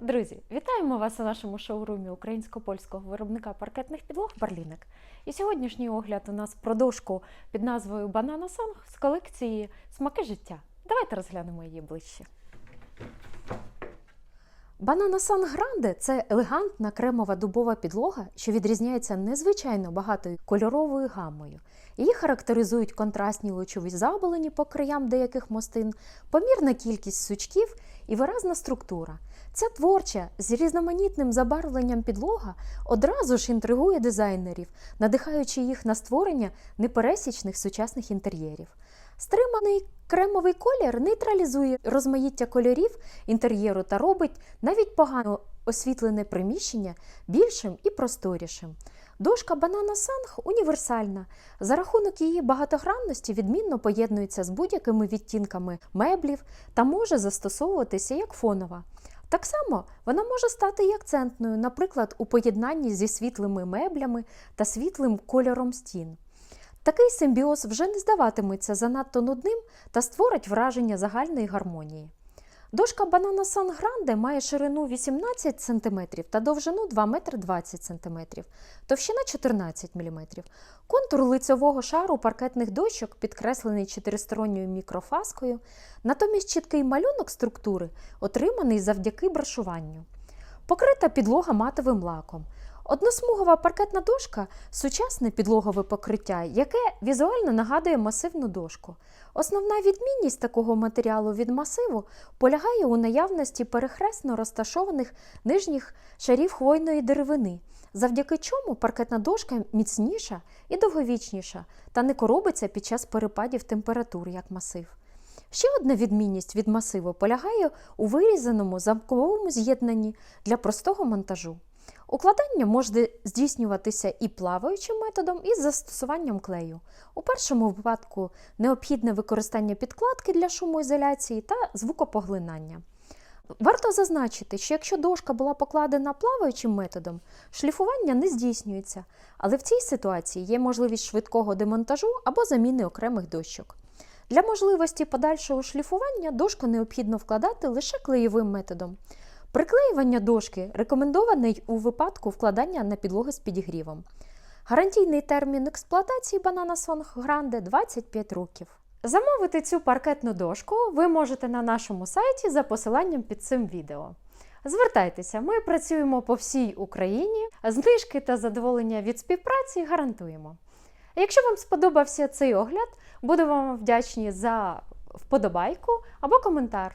Друзі, вітаємо вас у нашому шоурумі українсько-польського виробника паркетних підлог Барлінек. І сьогоднішній огляд у нас про дошку під назвою Банана Сонг з колекції Смаки життя. Давайте розглянемо її ближче. Банана Сан Гранде це елегантна кремова дубова підлога, що відрізняється незвичайно багатою кольоровою гамою. Її характеризують контрастні лучові заболені по краям деяких мостин, помірна кількість сучків і виразна структура. Ця творча з різноманітним забарвленням підлога одразу ж інтригує дизайнерів, надихаючи їх на створення непересічних сучасних інтер'єрів. Стриманий кремовий колір нейтралізує розмаїття кольорів інтер'єру та робить навіть погано освітлене приміщення більшим і просторішим. Дошка Banana Sang універсальна. За рахунок її багатогранності відмінно поєднується з будь-якими відтінками меблів та може застосовуватися як фонова. Так само вона може стати і акцентною, наприклад, у поєднанні зі світлими меблями та світлим кольором стін. Такий симбіоз вже не здаватиметься занадто нудним та створить враження загальної гармонії. Дошка Banana San Grande має ширину 18 см та довжину 2 метри 20 см, товщина 14 мм. Контур лицевого шару паркетних дощок підкреслений чотиристоронньою мікрофаскою, натомість чіткий малюнок структури отриманий завдяки брашуванню. Покрита підлога матовим лаком. Односмугова паркетна дошка сучасне підлогове покриття, яке візуально нагадує масивну дошку. Основна відмінність такого матеріалу від масиву полягає у наявності перехресно розташованих нижніх шарів хвойної деревини, завдяки чому паркетна дошка міцніша і довговічніша та не коробиться під час перепадів температур як масив. Ще одна відмінність від масиву полягає у вирізаному замковому з'єднанні для простого монтажу. Укладання може здійснюватися і плаваючим методом, і з застосуванням клею. У першому випадку необхідне використання підкладки для шумоізоляції та звукопоглинання. Варто зазначити, що якщо дошка була покладена плаваючим методом, шліфування не здійснюється, але в цій ситуації є можливість швидкого демонтажу або заміни окремих дощок. Для можливості подальшого шліфування дошку необхідно вкладати лише клеєвим методом. Приклеювання дошки рекомендоване й у випадку вкладання на підлоги з підігрівом. Гарантійний термін експлуатації Banana Song Grande 25 років. Замовити цю паркетну дошку ви можете на нашому сайті за посиланням під цим відео. Звертайтеся, ми працюємо по всій Україні, знижки та задоволення від співпраці гарантуємо. Якщо вам сподобався цей огляд, будемо вам вдячні за вподобайку або коментар.